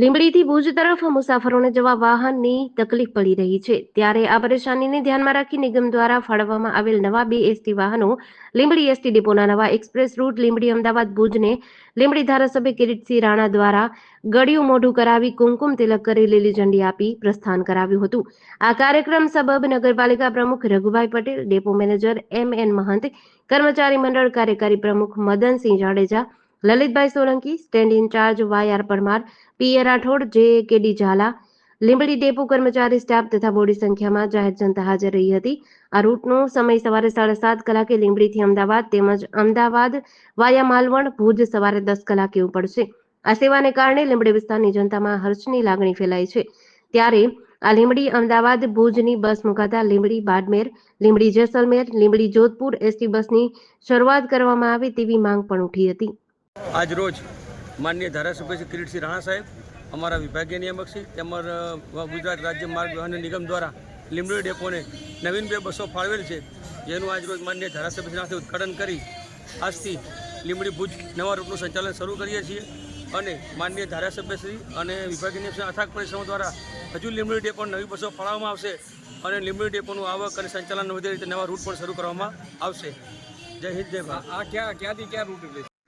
લીંબડીથી ભુજ તરફ મુસાફરોને જવા વાહનની તકલીફ પડી રહી છે. ત્યારે આ પરેશાનીને ધ્યાનમાં રાખી નિગમ દ્વારા ફાળવવામાં આવેલ નવા બે એસટી વાહનો લીંબડી એસટી ડેપોના નવા એક્સપ્રેસ રૂટ, લીંબડી અમદાવાદ ભુજને લીંબડી ધારાસભ્ય કિરીટસિંહ રાણા દ્વારા ગળિયું મોઢું કરાવી કુમકુમ તિલક કરી લીલી ઝંડી આપી પ્રસ્થાન કરાવ્યું હતું. આ કાર્યક્રમ સબબ નગરપાલિકા પ્રમુખ Raghubhai Patel, depot manager M N Mahant, કર્મચારી મંડળ કાર્યકારી પ્રમુખ Madansinh Jadeja Lalitbhai Solanki stand incharge Y R Parmar PA Rathod J KD Zala, Limbdi depot કર્મચારી સ્ટાફ તથા મોટી સંખ્યામાં જાહેર જનતા હાજર રહી હતી. આ રૂટનો સમય સવારે સાડા સાત કલાકે લીંબડીથી અમદાવાદ તેમજ અમદાવાદ વાયા માલવણ ભુજ સવારે દસ કલાકે ઉપડશે. આ સેવાને કારણે લીંબડી વિસ્તારની જનતામાં હર્ષની લાગણી ફેલાઈ છે. ત્યારે આ લીંબડી અમદાવાદ ભુજની બસ મુકાતા લીંબડી બાડમેર, લીંબડી જેસલમેર, લીંબડી જોધપુર એસટી બસની શરૂઆત કરવામાં આવે તેવી માંગ પણ ઉઠી હતી. આજ રોજ માનનીય ધારાસભ્ય શ્રી કિરીટસિંહ રાણા સાહેબ, અમારા વિભાગીય નિયામક શ્રી તેમજ ગુજરાત રાજ્ય માર્ગ વાહન નિગમ દ્વારા લીંબડી ડેપોને નવીન બે બસો ફાળવેલ છે. જેનું આજ રોજ માનનીય ધારાસભ્ય શ્રી સાથે ઉદઘાટન કરી. આજથી લીંબડી ભુજ નવા રૂટનું સંચાલન શરૂ કરીએ છીએ અને માનનીય ધારાસભ્ય શ્રી અને વિભાગીય અથાગ પરિશ્રમો દ્વારા હજુ લીંબડી ડેપો નવી બસો ફાળવવામાં આવશે અને લીમડી ડેપોનું આવક અને સંચાલન વધે રીતે નવા રૂટ પણ શરૂ કરવામાં આવશે. જય હિન્દ, જય ભારત. આ ક્યાં, ક્યાંથી ક્યાં રૂટ